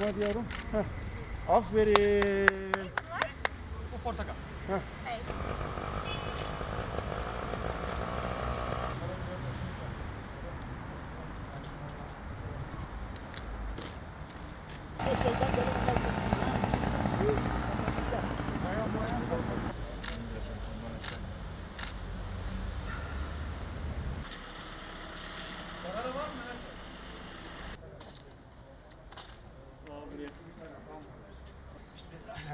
Hadi yavrum. Heh. Aferin. Bu portakal. う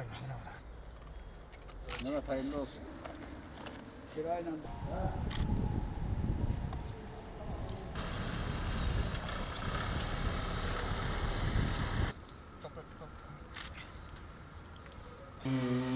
ん。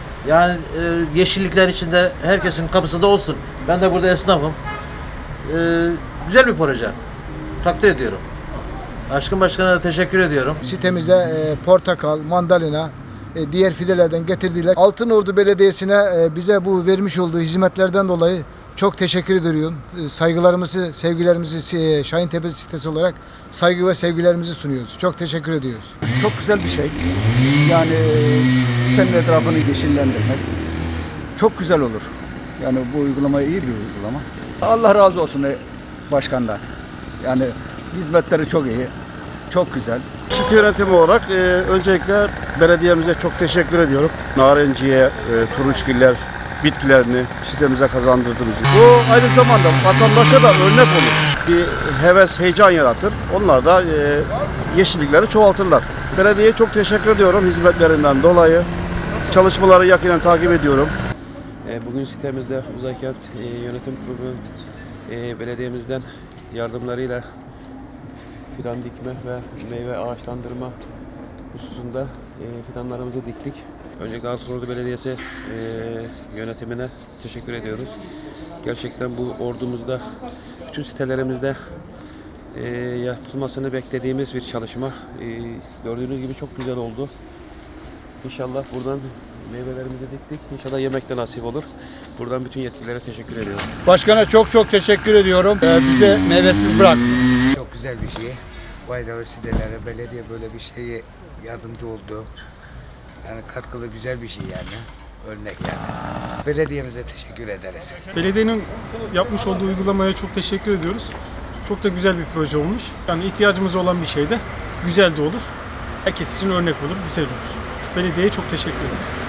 Yani e, yeşillikler içinde herkesin kapısı da olsun. Ben de burada esnafım. E, güzel bir proje. Takdir ediyorum. Aşkın Başkan'a teşekkür ediyorum. Sitemize e, portakal, mandalina, e, diğer fidelerden getirdiler. Altınordu Belediyesi'ne e, bize bu vermiş olduğu hizmetlerden dolayı çok teşekkür ediyorum. E, saygılarımızı, sevgilerimizi e, Şahintepe sitesi olarak saygı ve sevgilerimizi sunuyoruz. Çok teşekkür ediyoruz. Çok güzel bir şey. Yani sitenin etrafını yeşillendirmek çok güzel olur. Yani bu uygulama iyi bir uygulama. Allah razı olsun başkandan. Yani hizmetleri çok iyi. Çok güzel. Site yönetimi olarak e, öncelikle belediyemize çok teşekkür ediyorum. Narenciye, e, turunçgiller bitkilerini sitemize kazandırdığınız için. Bu aynı zamanda vatandaşa da örnek olur. Bir heves, heyecan yaratır. Onlar da e, yeşillikleri çoğaltırlar. Belediyeye çok teşekkür ediyorum hizmetlerinden dolayı. Çalışmaları yakinen takip ediyorum. E, Bugün sitemizde Uzaykent e, Yönetim Kurulu e, belediyemizden yardımlarıyla fidan dikme ve meyve ağaçlandırma hususunda e, fidanlarımızı diktik. Öncelikle Altınordu Belediyesi e, yönetimine teşekkür ediyoruz. Gerçekten bu ordumuzda bütün sitelerimizde e, yapılmasını beklediğimiz bir çalışma. E, gördüğünüz gibi çok güzel oldu. İnşallah buradan meyvelerimizi diktik. İnşallah yemek de nasip olur. Buradan bütün yetkililere teşekkür ediyorum. Başkana çok çok teşekkür ediyorum. E, bize meyvesiz bırak. Güzel bir şey. Faydalı sitelere belediye böyle bir şeye yardımcı oldu. Yani katkılı güzel bir şey yani. Örnek yani. Belediyemize teşekkür ederiz. Belediyenin yapmış olduğu uygulamaya çok teşekkür ediyoruz. Çok da güzel bir proje olmuş. Yani ihtiyacımız olan bir şey de güzel de olur. Herkes için örnek olur, güzel olur. Belediyeye çok teşekkür ederiz.